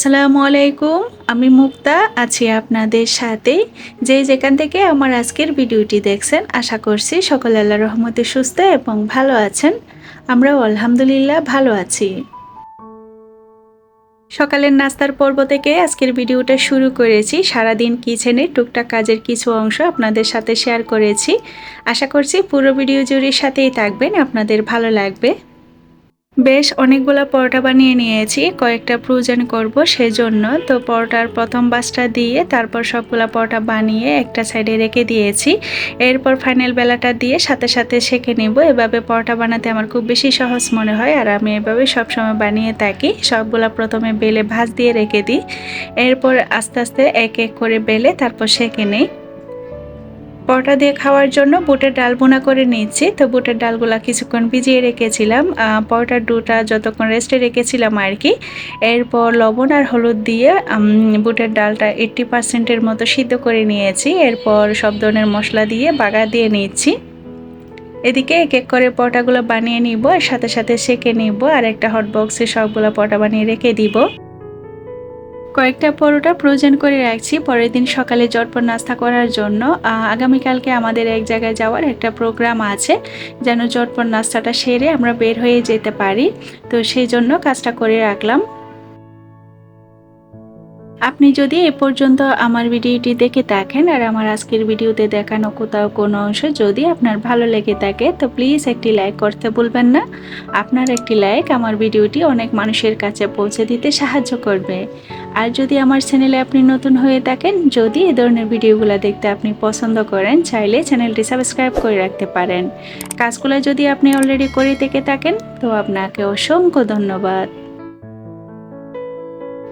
আসসালামু আলাইকুম, আমি মুক্তা আছি আপনাদের সাথে। যে যেখান থেকে আমার আজকের ভিডিওটি দেখছেন, আশা করছি সকল আল্লাহ রহমতে সুস্থ এবং ভালো আছেন। আমরাও আলহামদুলিল্লাহ ভালো আছি। সকালের নাস্তার পর্ব থেকে আজকের ভিডিওটা শুরু করেছি। সারাদিন কিচেনের টুকটাক কাজের কিছু অংশ আপনাদের সাথে শেয়ার করেছি। আশা করছি পুরো ভিডিও জুড়ির সাথেই থাকবেন, আপনাদের ভালো লাগবে। বেশ, অনেকগুলো পরোটা বানিয়ে নিয়েছি। কয়েকটা প্রয়োজন করব সেজন্য। তো পরোটার প্রথম বাসটা দিয়ে তারপর সবগুলো পরোটা বানিয়ে একটা সাইডে রেখে দিয়েছি। এরপর ফাইনাল বেলাটা দিয়ে সাথে সাথে সেঁকে নেব। এভাবে পরোটা বানাতে আমার খুব বেশি সহজ মনে হয়। আর আমি এভাবে সবসময় বানিয়ে থাকি। সবগুলো প্রথমে বেলে ভাজ দিয়ে রেখে দিই। এরপর আস্তে আস্তে এক এক করে বেলে তারপর সেঁকে নেই। পরোটা দিয়ে খাওয়ার জন্য বুটের ডাল বোনা করে নিচ্ছি তো বুটের ডালগুলো কিছুক্ষণ ভিজিয়ে রেখেছিলাম। পরোটার ডুটা যতক্ষণ রেস্টে রেখেছিলাম আর কি এরপর লবণ আর হলুদ দিয়ে বুটের ডালটা এইট্টি পার্সেন্টের মতো সিদ্ধ করে নিয়েছি। এরপর সব ধরনের মশলা দিয়ে বাগা দিয়ে নিচ্ছি। এদিকে এক এক করে পরোটাগুলো বানিয়ে নিব, আর সাথে সাথে সেকে নিব, আর একটা হট বক্সে সবগুলো পরোটা বানিয়ে রেখে দিব। কয়েকটা পরোটা প্রয়োজন করে রাখছি। পরের দিন সকালে জটপট নাস্তা করার জন্য আগামীকালকে আমাদের এক জায়গায় যাওয়ার একটা প্রোগ্রাম আছে, যেন জটপট নাস্তাটা সেরে আমরা বের হয়ে যেতে পারি। তো সেই জন্য কাজটা করে রাখলাম। আপনি যদি এ পর্যন্ত আমার ভিডিওটি দেখে থাকেন আর আমার আজকের ভিডিওতে দেখানো কোথাও কোনো অংশ যদি আপনার ভালো লেগে থাকে, তো প্লিজ একটি লাইক করতে ভুলবেন না। আপনার একটি লাইক আমার ভিডিওটি অনেক মানুষের কাছে পৌঁছে দিতে সাহায্য করবে। আর যদি আমার চ্যানেলে আপনি নতুন হয়ে থাকেন, যদি এ ধরনের ভিডিওগুলো দেখতে আপনি পছন্দ করেন, চাইলে চ্যানেলটি সাবস্ক্রাইব করে রাখতে পারেন। কাজগুলো যদি আপনি অলরেডি করে থেকে থাকেন, তো আপনাকে অসংখ্য ধন্যবাদ।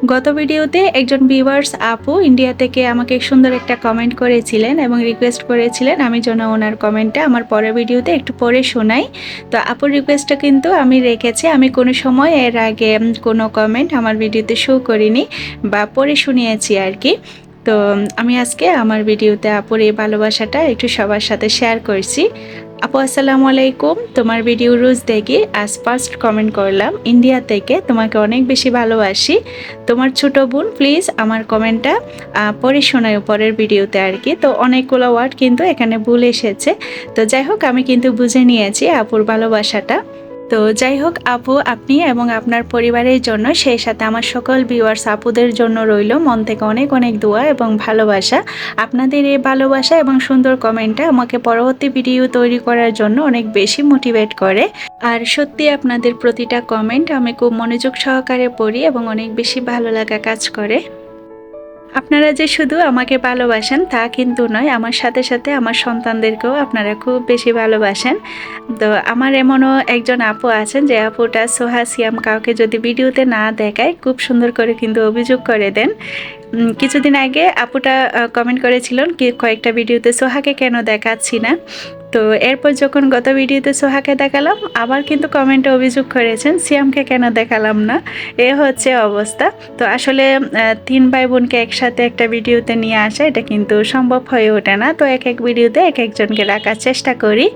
গত ভিডিওতে একজন ভিউয়ার্স আপু ইন্ডিয়া থেকে আমাকে সুন্দর একটা কমেন্ট করেছিলেন এবং রিকোয়েস্ট করেছিলেন আমি যেন ওনার কমেন্টটা আমার পরের ভিডিওতে একটু পরে শোনাই। তো আপুর রিকোয়েস্টটা কিন্তু আমি রেখেছি। আমি কোনো সময় এর আগে কোনো কমেন্ট আমার ভিডিওতে শো করিনি বা পরে শুনিয়েছি আর কি। তো আমি আজকে আমার ভিডিওতে আপুর এই ভালোবাসাটা একটু সবার সাথে শেয়ার করছি। আপু, আসসালামু আলাইকুম। তোমার ভিডিও রোজ দেখি আজ ফার্স্ট কমেন্ট করলাম, ইন্ডিয়া থেকে তোমাকে অনেক বেশি ভালোবাসি। তোমার ছোট বোন প্লিজ আমার কমেন্টটা পরে শোনায় পরের ভিডিওতে আর কি তো অনেকগুলো ওয়ার্ড কিন্তু এখানে ভুল এসেছে। তো যাই হোক, আমি কিন্তু বুঝে নিয়েছি আপুর ভালোবাসাটা। তো যাই হোক, আপু, আপনি এবং আপনার পরিবারের জন্য, সেই সাথে আমার সকল ভিউয়ার্স আপুদের জন্য রইল মন থেকে অনেক অনেক দোয়া এবং ভালোবাসা। আপনাদের এই ভালোবাসা এবং সুন্দর কমেন্টটা আমাকে পরবর্তী ভিডিও তৈরি করার জন্য অনেক বেশি মোটিভেট করে। আর সত্যি আপনাদের প্রতিটা কমেন্ট আমি খুব মনোযোগ সহকারে পড়ি এবং অনেক বেশি ভালো লাগা কাজ করে। আপনারা যে শুধু আমাকে ভালোবাসেন তা কিন্তু নয়, আমার সাথে সাথে আমার সন্তানদেরকেও আপনারা খুব বেশি ভালোবাসেন। তো আমার এমনও একজন আপু আছেন যে আপুটা সোহা সিয়াম কাউকে যদি ভিডিওতে না দেখায়, খুব সুন্দর করে কিন্তু অভিযোগ করে দেন। কিছুদিন আগে আপুটা কমেন্ট করেছিলেন কি, কয়েকটা ভিডিওতে সোহাকে কেন দেখাচ্ছি না? তো এরপর যখন গত ভিডিওতে সোহাকে দেখালাম, আবার কিন্তু কমেন্টে অভিযোগ করেছেন, সিয়ামকে কেন দেখালাম না? এ হচ্ছে অবস্থা। তো আসলে তিন ভাই বোনকে একসাথে একটা ভিডিওতে নিয়ে আসা, এটা কিন্তু সম্ভব হয়ে ওঠে না। তো এক এক ভিডিওতে এক একজনকে রাখার চেষ্টা করি।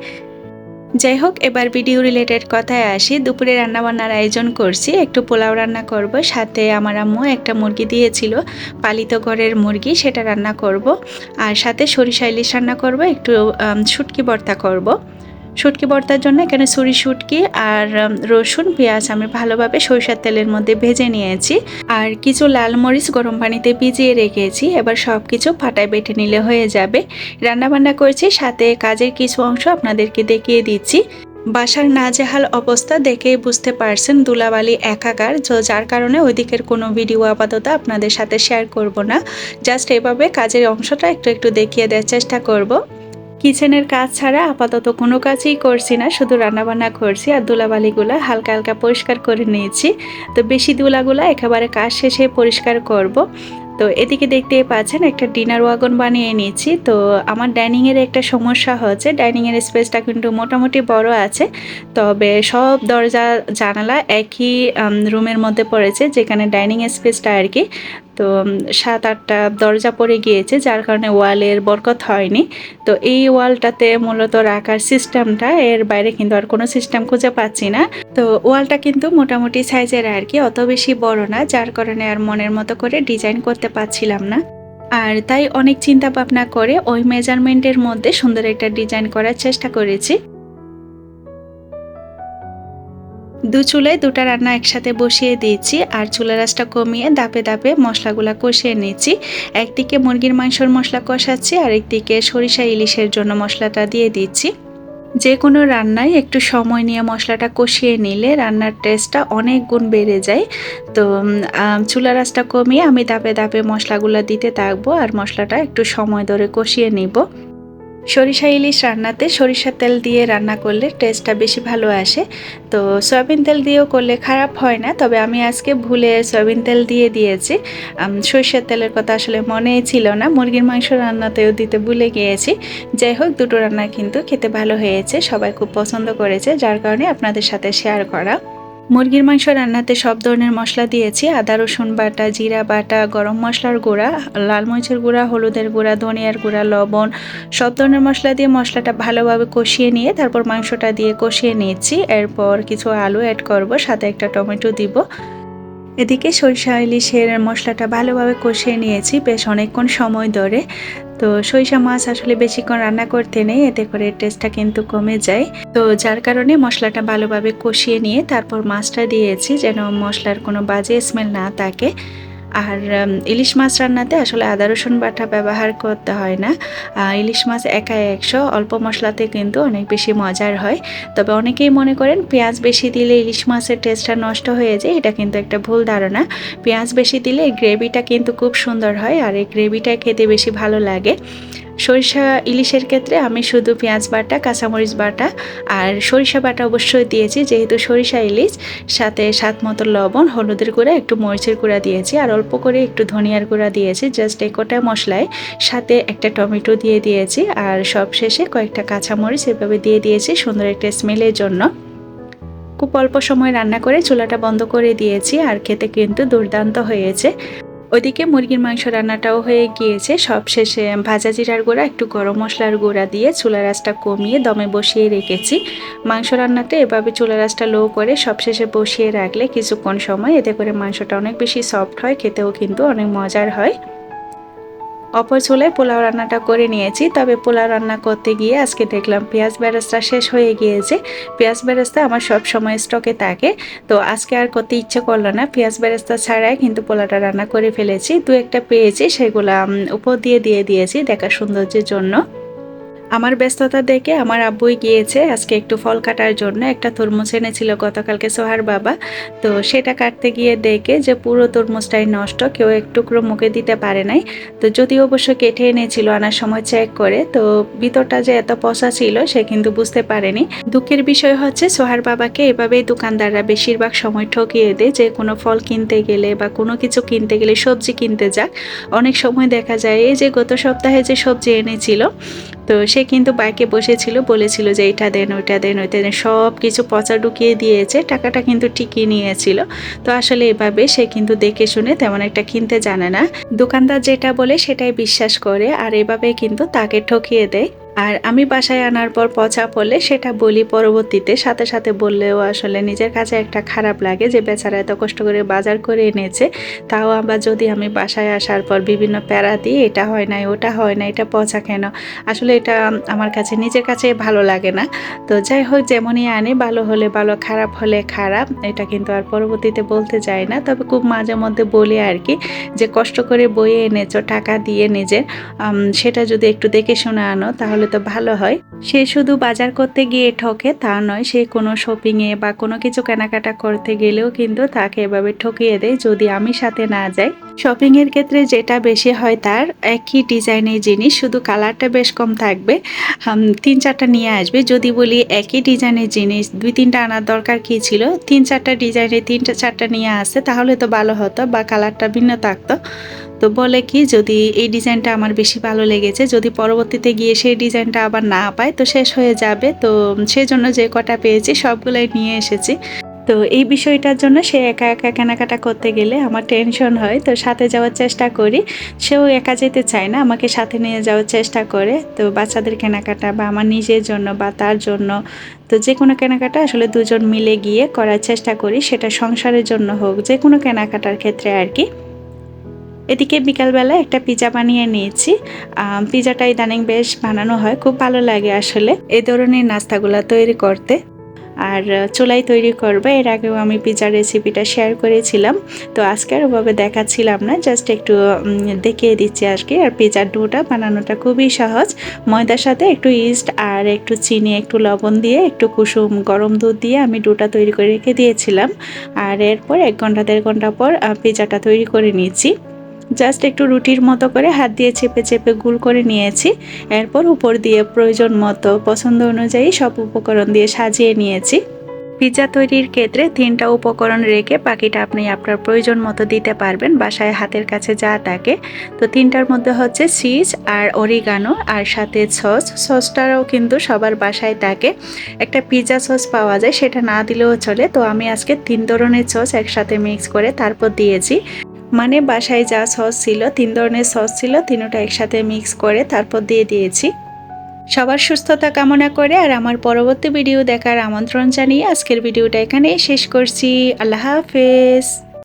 যাই হোক, এবার ভিডিও রিলেটেড কথায় আসি। দুপুরে রান্নাবান্নার আয়োজন করছি। একটু পোলাও রান্না করব, সাথে আমার আম্মু একটা মুরগি দিয়েছিল, পালিত ঘরের মুরগি, সেটা রান্না করব। আর সাথে সরিষা ইলিশ রান্না করব, একটু শুটকি বর্তা করব। শুটকি ভর্তার জন্য এখানে সুরি শুটকি আর রসুন, পেঁয়াজ আমি ভালোভাবে সরিষার তেলের মধ্যে ভেজে নিয়েছি। আর কিছু লাল মরিচ গরম পানিতে ভিজিয়ে রেখেছি। এবার সব কিছু ফাটায় বেটে নিলে হয়ে যাবে। রান্নাবান্না করছি, সাথে কাজের কিছু অংশ আপনাদেরকে দেখিয়ে দিচ্ছি। বাসার নাজেহাল অবস্থা দেখেই বুঝতে পারছেন দুলাবালি একাকার। যার কারণে ওই দিকের কোনো ভিডিও আপাতত আপনাদের সাথে শেয়ার করব না। জাস্ট এভাবে কাজের অংশটা একটু একটু দেখিয়ে দেওয়ার চেষ্টা করব। কিচেনের কাজ ছাড়া আপাতত কোনো কাজই করছি না, শুধু রান্নাবান্না করছি আর দুলাবালিগুলো হালকা হালকা পরিষ্কার করে নিয়েছি। তো বেশি দুলাগুলো একেবারে কাজ শেষে পরিষ্কার করব। তো এদিকে দেখতে পাচ্ছেন একটা ডিনার ওয়াগন বানিয়ে নিয়েছি। তো আমার ডাইনিংয়ের একটা সমস্যা হচ্ছে ডাইনিংয়ের স্পেসটা কিন্তু মোটামুটি বড় আছে, তবে সব দরজা জানালা একই রুমের মধ্যে পড়েছে, যেখানে ডাইনিং স্পেসটা আর কি। তো সাত, আটটা দরজা পড়ে গিয়েছে, যার কারণে ওয়ালের বরকত হয়নি। তো এই ওয়ালটাতে মূলত রাখার সিস্টেমটা, এর বাইরে কিন্তু আর কোনো সিস্টেম খুঁজে পাচ্ছি না। তো ওয়ালটা কিন্তু মোটামুটি সাইজের আর কি, অত বেশি বড় না, যার কারণে আর মনের মতো করে ডিজাইন করতে পারছিলাম না। আর তাই অনেক চিন্তা ভাবনা করে ওই মেজারমেন্টের মধ্যে সুন্দর একটা ডিজাইন করার চেষ্টা করেছি। দু চুলায় দুটা রান্না একসাথে বসিয়ে দিয়েছি আর চুলা রাসটা কমিয়ে দাপে দাপে মশলাগুলা কষিয়ে নিচ্ছি একদিকে মুরগির মাংসর মশলা কষাচ্ছি আর একদিকে সরিষা ইলিশের জন্য মশলাটা দিয়ে দিচ্ছি। যে কোনো রান্নায় একটু সময় নিয়ে মশলাটা কষিয়ে নিলে রান্নার টেস্টটা অনেক গুণ বেড়ে যায়। তো চুলা রাসটা কমিয়ে আমি দাপে দাপে মশলাগুলো দিতে থাকব আর মশলাটা একটু সময় ধরে কষিয়ে নিব। সরিষা ইলিশ রান্নাতে সরিষার তেল দিয়ে রান্না করলে টেস্টটা বেশি ভালো আসে। তো সয়াবিন তেল দিয়েও করলে খারাপ হয় না, তবে আমি আজকে ভুলে সয়াবিন তেল দিয়ে দিয়েছি। সরিষার তেলের কথা আসলে মনেই ছিল না, মুরগির মাংস রান্নাতেও দিতে ভুলে গিয়েছি। যাই হোক, দুটো রান্না কিন্তু খেতে ভালো হয়েছে, সবাই খুব পছন্দ করেছে, যার কারণে আপনাদের সাথে শেয়ার করা। মুরগির মাংস রান্নাতে সব ধরনের মশলা দিয়েছি। আদা, রসুন বাটা, জিরা বাটা, গরম মশলার গুঁড়া, লাল মরিচের গুঁড়া, হলুদের গুঁড়া, ধনিয়ার গুঁড়া, লবণ, সব ধরনের মশলা দিয়ে মশলাটা ভালোভাবে কষিয়ে নিয়ে তারপর মাংসটা দিয়ে কষিয়ে নিয়েছি। এরপর কিছু আলু অ্যাড করব, সাথে একটা টমেটো দিব। এদিকে সরিষা ইলিশের মশলাটা ভালোভাবে কষিয়ে নিয়েছি বেশ অনেকক্ষণ সময় ধরে। তো সরিষা মাছ আসলে বেশিক্ষণ রান্না করতে নেই, এতে করে টেস্টটা কিন্তু কমে যায়। তো যার কারণে মশলাটা ভালোভাবে কষিয়ে নিয়ে তারপর মাছটা দিয়েছি যেন মশলার কোনো বাজে স্মেল না থাকে। আর ইলিশ মাছ রান্নাতে আসলে আদা রসুন বাটা ব্যবহার করতে হয় না। ইলিশ মাছ একা একশো, অল্প মশলাতে কিন্তু অনেক বেশি মজার হয়। তবে অনেকেই মনে করেন পেঁয়াজ বেশি দিলে ইলিশ মাছের টেস্টটা নষ্ট হয়ে যায়, এটা কিন্তু একটা ভুল ধারণা। পেঁয়াজ বেশি দিলে গ্রেভিটা কিন্তু খুব সুন্দর হয় আর এই গ্রেভিটা খেতে বেশি ভালো লাগে। সরিষা ইলিশের ক্ষেত্রে আমি শুধু পেঁয়াজ বাটা, কাঁচামরিচ বাটা আর সরিষা বাটা অবশ্যই দিয়েছি। যেহেতু সরিষা ইলিশ, সাথে স্বাদ মতো লবণ, হলুদের গুঁড়া, একটু মরিচের গুঁড়া দিয়েছি। আর অল্প করে একটু ধনিয়ার গুঁড়া দিয়েছি জাস্ট একোটা কোটা মশলায় সাথে একটা টমেটো দিয়ে দিয়েছি, আর সব শেষে কয়েকটা কাঁচামরিচ এভাবে দিয়ে দিয়েছি সুন্দর একটা স্মেলের জন্য। খুব অল্প সময় রান্না করে চুলাটা বন্ধ করে দিয়েছি, আর খেতে কিন্তু দুর্দান্ত হয়েছে। ওইদিকে মুরগির মাংস রান্নাটাও হয়ে গিয়েছে। সব শেষে ভাজা জিরার গুঁড়া, একটু গরম মশলার গুঁড়া দিয়ে চুলা রাসটা কমিয়ে দমে বসিয়ে রেখেছি। মাংস রান্নাতে এভাবে চুলা রাসটা লো করে সব শেষে বসিয়ে রাখলে কিছুক্ষণ সময়, এতে করে মাংসটা অনেক বেশি সফট হয়, খেতেও কিন্তু অনেক মজার হয়। অপর চুলায় পোলাও রান্নাটা করে নিয়েছি, তবে পোলাও রান্না করতে গিয়ে আজকে দেখলাম পেঁয়াজ বেরেস্তা শেষ হয়ে গিয়েছে। পেঁয়াজ বেরেস্তা আমার সব সময় স্টকে থাকে, তো আজকে আর করতে ইচ্ছে করল না। পেঁয়াজ বেরেস্তা ছাড়াই কিন্তু পোলাটা রান্না করে ফেলেছি। দু একটা পেয়েছি, সেগুলো উপর দিয়ে দিয়ে দিয়েছি দেখা সৌন্দর্যের জন্য। আমার ব্যস্ততা দেখে আমার আব্বুই গিয়েছে আজকে একটু ফল কাটার জন্য। একটা তরমুজ এনেছিল গতকালকে সোহার বাবা। তো সেটা কাটতে গিয়ে দেখে যে পুরো তরমুজটাই নষ্ট, কেউ এক টুকরো মুখে দিতে পারে নাই। তো যদি অবশ্য কেটে এনেছিল, আনার সময় চেক করে। তো ভিতরটা যে এত পচা ছিল সে কিন্তু বুঝতে পারেনি। দুঃখের বিষয় হচ্ছে সোহার বাবাকে এভাবেই দোকানদাররা বেশিরভাগ সময় ঠকিয়ে দেয় যে কোনো ফল কিনতে গেলে বা কোনো কিছু কিনতে গেলে সবজি কিনতে যাক। অনেক সময় দেখা যায়, এই যে গত সপ্তাহে যে সবজি এনেছিল, তো সে কিন্তু বাইকে বসেছিল, বলেছিল যে এটা দেন, ওইটা দেন ওইটা দেন, সব কিছু পচা ঢুকিয়ে দিয়েছে, টাকাটা কিন্তু ঠিকই নিয়েছিল। তো আসলে এভাবে সে কিন্তু দেখে শুনে তেমন একটা কিনতে জানে না। দোকানদার যেটা বলে সেটাই বিশ্বাস করে, আর এভাবে কিন্তু তাকে ঠকিয়ে দেয়। আর আমি বাসায় আনার পর পচা পড়লে সেটা বলি পরবর্তীতে। সাথে সাথে বললেও আসলে নিজের কাছে একটা খারাপ লাগে যে বেচারা এত কষ্ট করে বাজার করে এনেছে। তাও আবার যদি আমি বাসায় আসার পর বিভিন্ন প্যারা দিই, এটা হয় না ওটা হয় না এটা পচা কেন? আসলে এটা আমার কাছে, নিজের কাছে ভালো লাগে না। তো যাই হোক, যেমনই আনি, ভালো হলে ভালো, খারাপ হলে খারাপ, এটা কিন্তু আর পরবর্তীতে বলতে যাই না। তবে খুব মাঝে মধ্যে বলি আর কি, যে কষ্ট করে বইয়ে এনেছো, টাকা দিয়ে নিজের সেটা যদি একটু দেখে শুনে আনো, তাহলে তো ভালো হয়। সে শুধু বাজার করতে গিয়ে ঠকে, তা নয়, সে কোনো শপিংয়ে বা কোনো কিছু কেনাকাটা করতে গেলেও কিন্তু তাকে এভাবে ঠকিয়ে দেয় যদি আমি সাথে না যাই। শপিং এর ক্ষেত্রে যেটা বেশি হয় তার একই ডিজাইনের জিনিস, শুধু কালারটা বেশ কম থাকবে। তিন চারটা নিয়ে আসবে। যদি বলি একই ডিজাইনের জিনিস, দুই তিনটা আনার দরকার কি ছিল? তিন চারটা ডিজাইনের তিনটা চারটা নিয়ে আসে, তাহলে তো ভালো হতো বা কালারটা ভিন্ন থাকতো। তো বলে কি, যদি এই ডিজাইনটা আমার বেশি ভালো লেগেছে, যদি পরবর্তীতে গিয়ে সেই ডিজাইনটা আবার না পায়, তো শেষ হয়ে যাবে। তো সেজন্য যে কটা পেয়েছি সবগুলোই নিয়ে এসেছি। তো এই বিষয়টার জন্য সে একা একা কেনাকাটা করতে গেলে আমার টেনশন হয়, তো সাথে যাওয়ার চেষ্টা করি। সেও একা যেতে চায় না, আমাকে সাথে নিয়ে যাওয়ার চেষ্টা করে। তো বাচ্চাদের কেনাকাটা বা আমার নিজের জন্য বা তার জন্য, তো যে কোনো কেনাকাটা আসলে দুজন মিলে গিয়ে করার চেষ্টা করি, সেটা সংসারের জন্য হোক, যে কোনো কেনাকাটার ক্ষেত্রে আর কি। এদিকে বিকালবেলা একটা পিজা বানিয়ে নিয়েছি। পিজাটা ইদানিং বেশ বানানো হয়, খুব ভালো লাগে আসলে। এ ধরনের নাস্তাগুলো তৈরি করতে। আর চুলাই তৈরি করবে, এর আগেও আমি পিজার রেসিপিটা শেয়ার করেছিলাম। তো আজকে আর ওভাবে দেখাচ্ছিলাম না জাস্ট একটু দেখিয়ে দিচ্ছি আজকে। আর পিজার ডোটা বানানোটা খুবই সহজ। ময়দার সাথে একটু ইস্ট আর একটু চিনি, একটু লবণ দিয়ে, একটু কুসুম, গরম দুধ দিয়ে আমি ডোটা তৈরি করে রেখে দিয়েছিলাম। আর এরপর এক ঘণ্টা, দেড় ঘণ্টা পর পিজাটা তৈরি করে নিয়েছি। জাস্ট একটু রুটির মতো করে হাত দিয়ে চেপে চেপে গুল করে নিয়েছি। এরপর উপর দিয়ে প্রয়োজন মতো পছন্দ অনুযায়ী সব উপকরণ দিয়ে সাজিয়ে নিয়েছি। পিৎজা তৈরির ক্ষেত্রে তিনটা উপকরণ রেখে বাকিটা আপনি আপনার প্রয়োজন মতো দিতে পারবেন, বাসায় হাতের কাছে যা থাকে। তো তিনটার মধ্যে হচ্ছে চিজ আর অরিগানো আর সাথে সস। সসটাও কিন্তু সবার বাসায় থাকে। একটা পিৎজা সস পাওয়া যায়, সেটা না দিলেও চলে। তো আমি আজকে তিন ধরনের সস একসাথে মিক্স করে তারপর দিয়েছি। মানে বাসায় যা সস ছিল, তিন ধরনের সস ছিল, তিনটা একসাথে মিক্স করে তারপর দিয়ে দিয়েছি। সবার সুস্থতা কামনা করে আর আমার পরবর্তী ভিডিও দেখার আমন্ত্রণ জানিয়ে আজকের ভিডিওটা এখানেই শেষ করছি। আল্লাহ হাফেজ।